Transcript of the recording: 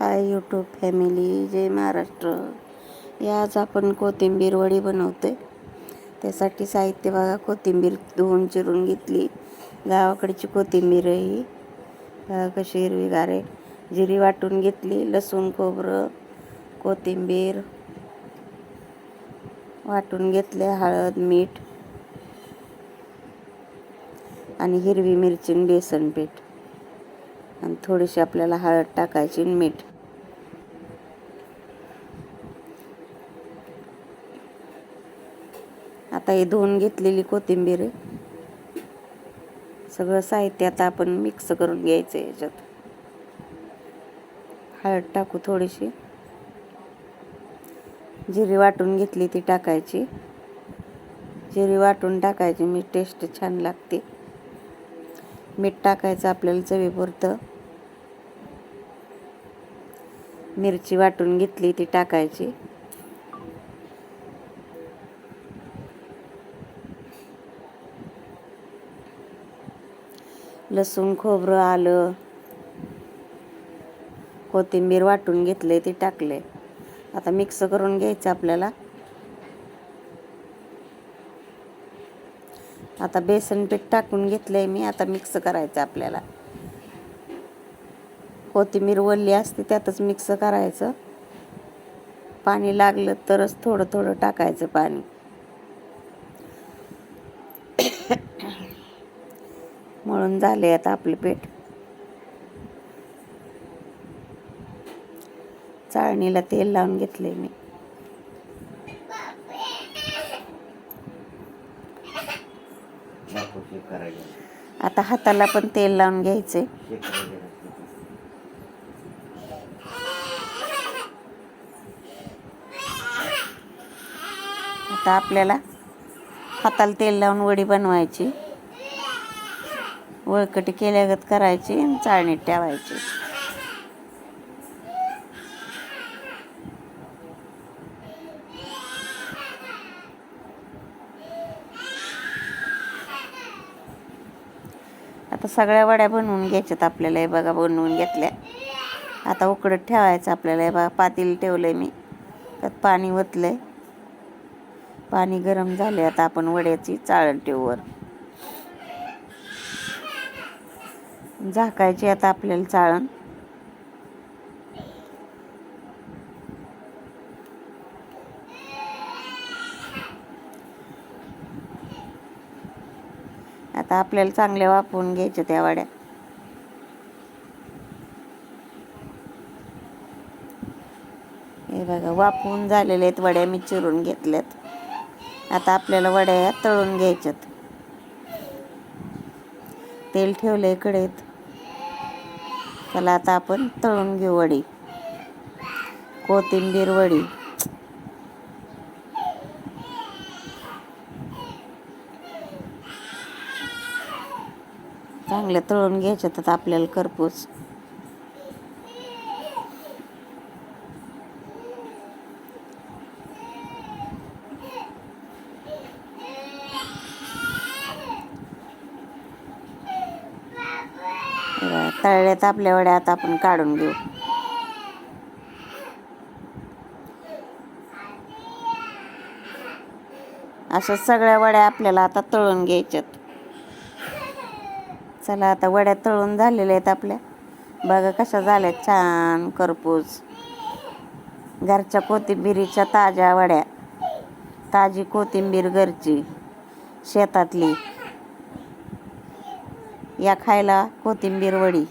हाय YouTube family जय महाराष्ट्र. या आज आपण कोथिंबीर वडी बनवते त्यासाठी साहित्य बघा कोथिंबीर धुवून चिरून घेतली. गावाकडची कोथिंबीर ही. बघा कशी हिरवीगार आहे. जिरी वाटून घेतली लसूण खोबरं कोथिंबीर. वाटून घेतले हळद मीठ. आणि हिरवी मिरची बेसन पीठ. आणि थोडीशी आपल्याला हळद टाकायची मीठ. आता हे धुवून घेतलेली कोथिंबीर सगळं साहित्य आता आपण मिक्स करून घ्यायचं याच्यात. हळद टाकू थोडीशी. जिरी वाटून घेतली ती टाकायची. जिरी वाटून टाकायची मी टेस्ट छान लागते. मीठ टाकायचं आपल्याला चवीपुरतं. मिरची वाटून घेतली ती टाकायची. लसूण खोबरं आलं कोथिंबीर वाटून घेतले ते टाकले आता मिक्स करून घ्यायचं आपल्याला. आता बेसन पीठ टाकून घेतलंय मी आता मिक्स करायचं आपल्याला. कोथिंबीर वल्ली असते त्यातच मिक्स करायचं. पाणी लागलं तरच थोडं थोडं टाकायचं पाणी. म्हणून झाले आता आपले पीठ. चाळणीला तेल लावून घेतले मी. आता हाताला पण तेल लावून घ्यायचे आता आपल्याला हाताला तेल लावून वडी बनवायची. वळकटी केल्यागत करायची आणि चाळणीत ठेवायची. आता सगळ्या वड्या बनवून घ्यायच्यात आपल्याला. हे बघा बनवून घेतल्या. आता उकडत ठेवायचं आपल्याला. हे बघा पातील आहे मी. त्यात पाणी ओतलं आहे पाणी गरम झाले आता आपण वड्याची चाळण ठेवू झाकायची आता आपल्याला चाळण. आता आपल्याला चांगल्या वापरून घ्यायच्या त्या वड्या. हे बघा वापरून झालेल्या आहेत वड्या मी चिरून घेतल्यात. आता आपल्याला वड्या तळून घ्यायच्यात. तेल ठेवलं कडेत त्याला आता आपण तळून घेऊ वडी. कोथिंबीर वडी. चांगल्या तळून घ्यायच्यात आता आपल्याला करपूस तळल्यात आपल्या वड्या आता आपण काढून घेऊ. अशा सगळ्या वड्या आपल्याला आता तळून घ्यायच्यात. चला आता वड्या तळून झालेल्या आहेत आपल्या. बघा कशा झाल्यात. छान करपूस घरच्या कोथिंबिरीच्या ताज्या वड्या. ताजी कोथिंबीर घरची. शेतातली. या खायला कोथिंबीर वडी.